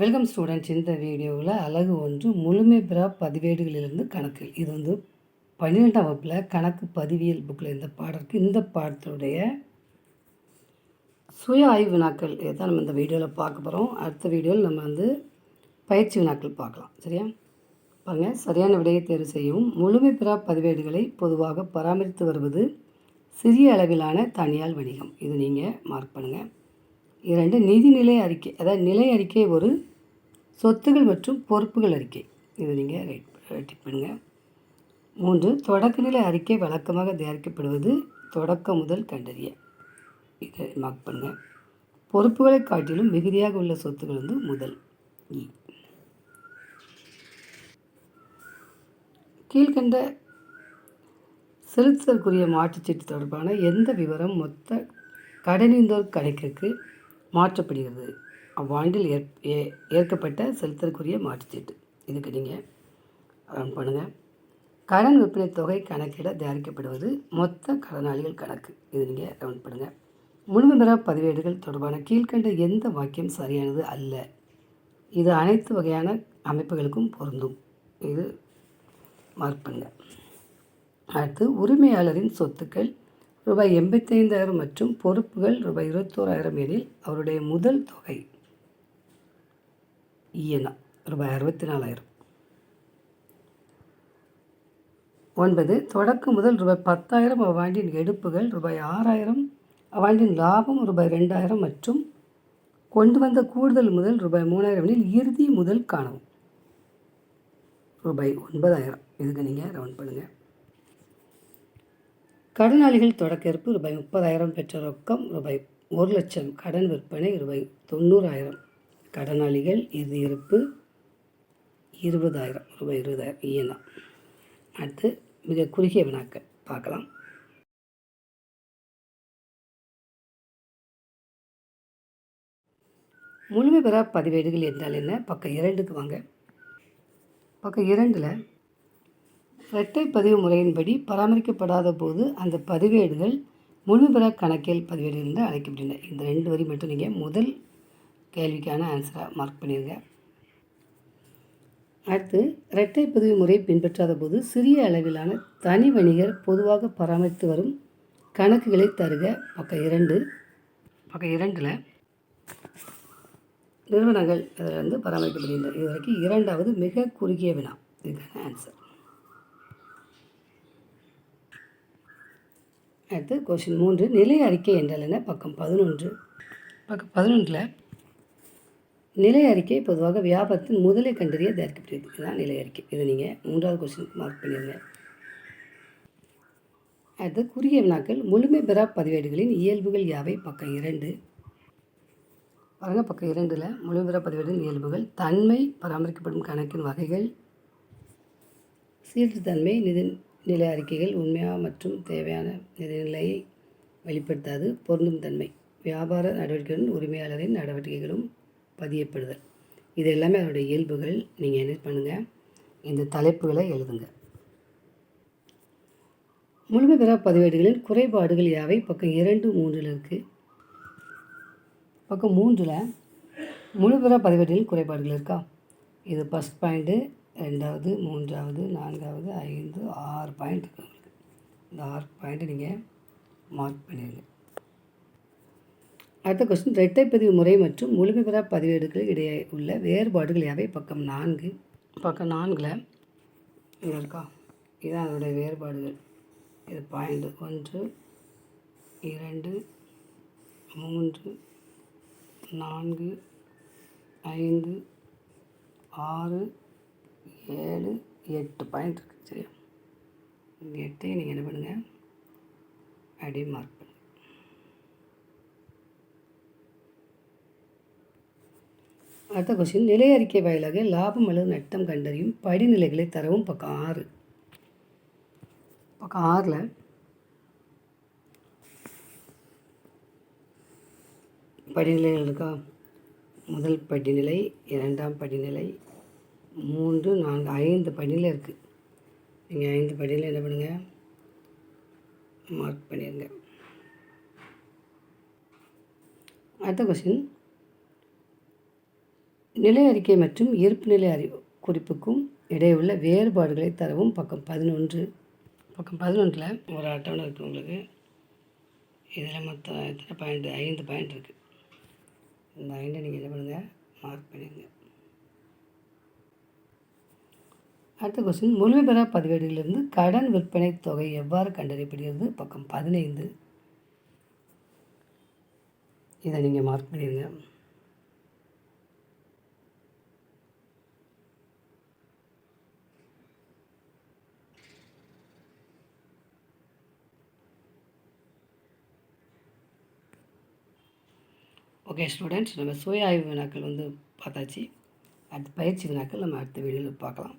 Welcome students. இந்த வீடியோவில் அழகு ஒன்று முழுமை பெறா பதிவேடுகளிலிருந்து கணக்கு. இது வந்து பன்னிரெண்டாம் வகுப்பில் கணக்கு பதிவியல் புக்கில் இந்த பாடம் இருக்குது இந்த பாடத்துடைய சுய ஆய்வு வினாக்கள் இதுதான் நம்ம இந்த வீடியோவில் பார்க்க போகிறோம் அடுத்த வீடியோவில் நம்ம வந்து பயிற்சி வினாக்கள் பார்க்கலாம். சரியா? பாருங்கள் சரியான விடையை தேர்வு செய்யவும். முழுமை பெறா பதிவேடுகளை பொதுவாக பராமரித்து வருவது சிறிய அளவிலான தனியார் வணிகம். இது நீங்கள் மார்க் பண்ணுங்கள் இரண்டு நிதிநிலை அறிக்கை. அதாவது நிலை அறிக்கை ஒரு சொத்துகள் மற்றும் பொறுப்புகள் அறிக்கை. இது நீங்கள் ரைட் டிக் பண்ணுங்கள் மூன்று தொடக்கநிலை அறிக்கை வழக்கமாக தயாரிக்கப்படுவது தொடக்கம் முதல் கண்டறிய. இதை மார்க் பண்ணுங்கள் பொறுப்புகளை காட்டிலும் மிகுதியாக உள்ள சொத்துக்கள் வந்து முதல். இ. கீழ்கண்ட செலுத்தற்குரிய மாற்றுச்சீட்டு தொடர்பான எந்த விவரம் மொத்த கடனிந்தோர் கணக்கிற்கு? மாற்றப்படுகிறது. அவ்வாண்டில் ஏற் ஏ- ஏற்கப்பட்ட செலுத்தலுக்குரிய மாற்றுச்சீட்டு. இதுக்கு நீங்கள் ரன் பண்ணுங்கள் கடன் விற்பனை தொகை கணக்கிட தயாரிக்கப்படுவது மொத்த கடனாளிகள் கணக்கு. இது நீங்கள் ரவுண்ட் பண்ணுங்கள் முழுமை பெறா பதிவேடுகள் தொடர்பான கீழ்கண்ட எந்த வாக்கியம் சரியானது அல்ல. இது அனைத்து வகையான அமைப்புகளுக்கும் பொருந்தும். இது மார்க் பண்ணுங்கள் அடுத்து உரிமையாளரின் சொத்துக்கள் ரூபாய் எண்பத்தைந்தாயிரம் மற்றும் பொறுப்புகள் ரூபாய் இருபத்தோராயிரம் எனில் அவருடைய முதல் தொகை இயனா ரூபாய் அறுபத்தி நாலாயிரம் ஒன்பது தொடக்கம் முதல் ரூபாய் பத்தாயிரம் அவ்வாண்டின் எடுப்புகள் ரூபாய் ஆறாயிரம் அவ்வாண்டின் லாபம் ரூபாய் ரெண்டாயிரம் மற்றும் கொண்டு வந்த கூடுதல் முதல் ரூபாய் மூணாயிரம் எனில் இறுதி முதல் காணவும். ரூபாய் ஒன்பதாயிரம். இதுக்கு நீங்கள் ரவுண்ட் பண்ணுங்கள் கடனாளிகள் தொடக்க இருப்பு ரூபாய் முப்பதாயிரம் பெற்ற ரொக்கம் ரூபாய் ஒரு லட்சம் கடன் விற்பனை ரூபாய் தொண்ணூறாயிரம். கடனாளிகள் இறுதி இருப்பு இருபதாயிரம் ரூபாய் இருபதாயிரம். இயனா அடுத்து மிக குறுகிய வினாக்கள். பார்க்கலாம். முழுமை பெறா பதிவேடுகள் என்றால் என்ன? பக்கம் இரண்டுக்கு வாங்க. பக்கம் இரண்டில் இரட்டை பதிவு முறையின்படி பராமரிக்கப்படாத போது அந்த பதிவேடுகள் முழுபெற கணக்கில் பதிவேடுகள் என்று அழைக்கப்படுகின்றன. இந்த ரெண்டு வரி மட்டும் நீங்கள் முதல் கேள்விக்கான ஆன்சராக மார்க் பண்ணிடுங்க அடுத்து இரட்டை பதிவு முறை பின்பற்றாத போது சிறிய அளவிலான தனி வணிகர் பொதுவாக பராமரித்து வரும் கணக்குகளை தருக. பக்கம் இரண்டு பக்கம் இரண்டில் நிறுவனங்கள் இதில் வந்து பராமரிக்கப்படுகின்றன. இது வரைக்கும் இரண்டாவது மிக குறுகிய வினா. இதுக்கான ஆன்சர் அடுத்து கொஷின் மூன்று நிலை அறிக்கை என்றால் என்ன? பக்கம் பதினொன்று. பக்கம் பதினொன்றில் நிலை அறிக்கை பொதுவாக வியாபாரத்தின் முதலை கண்டறிய தயாரிக்கப்படுகிறது இதுதான் நிலை அறிக்கை. இதை நீங்கள் மூன்றாவது கொஸ்டினுக்கு மார்க் பண்ணிடுங்க. அடுத்து குறுகிய வினாக்கள் முழுமை பெறா பதிவேடுகளின் இயல்புகள் யாவை? பக்கம் இரண்டு. பாருங்கள் பக்கம் இரண்டில் முழுமை பெறா பதிவேடுகளின் இயல்புகள் தன்மை பராமரிக்கப்படும் கணக்கின் வகைகள் சீர்திருத்தன்மை நிதி நிலை அறிக்கைகள் உண்மையாக மற்றும் தேவையான நிதிநிலையை வெளிப்படுத்தாது. பொருந்தும் தன்மை. வியாபார நடவடிக்கைகளும் உரிமையாளரின் நடவடிக்கைகளும் பதியப்படுதல். இது எல்லாமே அதனுடைய இயல்புகள். நீங்கள் என்ன பண்ணுங்கள் இந்த தலைப்புகளை எழுதுங்க. முழுமை பெறா பதிவேடுகளின் குறைபாடுகள் யாவை? பக்கம் இரண்டு மூன்றில் இருக்குது பக்கம் மூன்றில் முழுபெறா பதிவேடுகளின் குறைபாடுகள் இருக்கா? இது ஃபஸ்ட் பாயிண்ட்டு ரெண்டாவது மூன்றாவது நான்காவது ஐந்து ஆறு பாயிண்ட் இருக்குது உங்களுக்கு. இந்த ஆறு பாயிண்ட்டை நீங்கள் மார்க் பண்ணிடுங்க அடுத்த கொஸ்டின் இரட்டை பதிவு முறை மற்றும் முழுமைபெறா பதிவேடுகள் பதிவேடுகளுக்கு இடையே உள்ள வேறுபாடுகள் யாவை? பக்கம் நான்கு பக்கம் நான்கில் இங்கே இருக்கா? இதுதான் அதனுடைய வேறுபாடுகள். இது பாயிண்ட் ஒன்று இரண்டு மூன்று நான்கு ஐந்து ஆறு ஏழு எட்டு பாயிண்ட் இருக்குது சரியா இந்த எட்டையும் நீங்கள் என்ன பண்ணுங்கள் அப்படியே மார்க் பண்ணுங்கள் அடுத்த கொஸ்டின் நிலை அறிக்கை வாயிலாக லாபம் அல்லது நட்டம் கண்டறியும் படிநிலைகளை தரவும் பக்கம் ஆறு. பக்கம் ஆறில் படிநிலைகள் இருக்கா? முதல் படிநிலை இரண்டாம் படிநிலை மூன்று நான்கு ஐந்து படியில் இருக்குது நீங்கள் ஐந்து படியில் என்ன பண்ணுங்கள் மார்க் பண்ணிடுங்க அடுத்த கொஸ்டின் நிலை அறிக்கை மற்றும் இருப்பு நிலை அறி குறிப்புக்கும் இடையே உள்ள வேறுபாடுகளை தரவும் பக்கம் பதினொன்று. பக்கம் பதினொன்றில் ஒரு அட்டவணை இருக்குது உங்களுக்கு. இதில் மொத்தம் எத்தனை பாயிண்ட் ஐந்து பாயிண்ட் இருக்குது இந்த ஐண்டை நீங்கள் என்ன பண்ணுங்கள் மார்க் பண்ணிடுங்க அடுத்த கொஸ்டின் முழுமை பெறா பதிவேடுகளிலிருந்து கடன் விற்பனை தொகை எவ்வாறு கண்டறியப்படுகிறது? பக்கம் பதினைந்து. இதை நீங்கள் மார்க் பண்ணிடுங்க. ஓகே ஸ்டூடெண்ட்ஸ் நம்ம சுய ஆய்வு வினாக்கள் வந்து பார்த்தாச்சு. அடுத்த பயிற்சி வினாக்கள் நம்ம அடுத்த வீடியோவில் பார்க்கலாம்.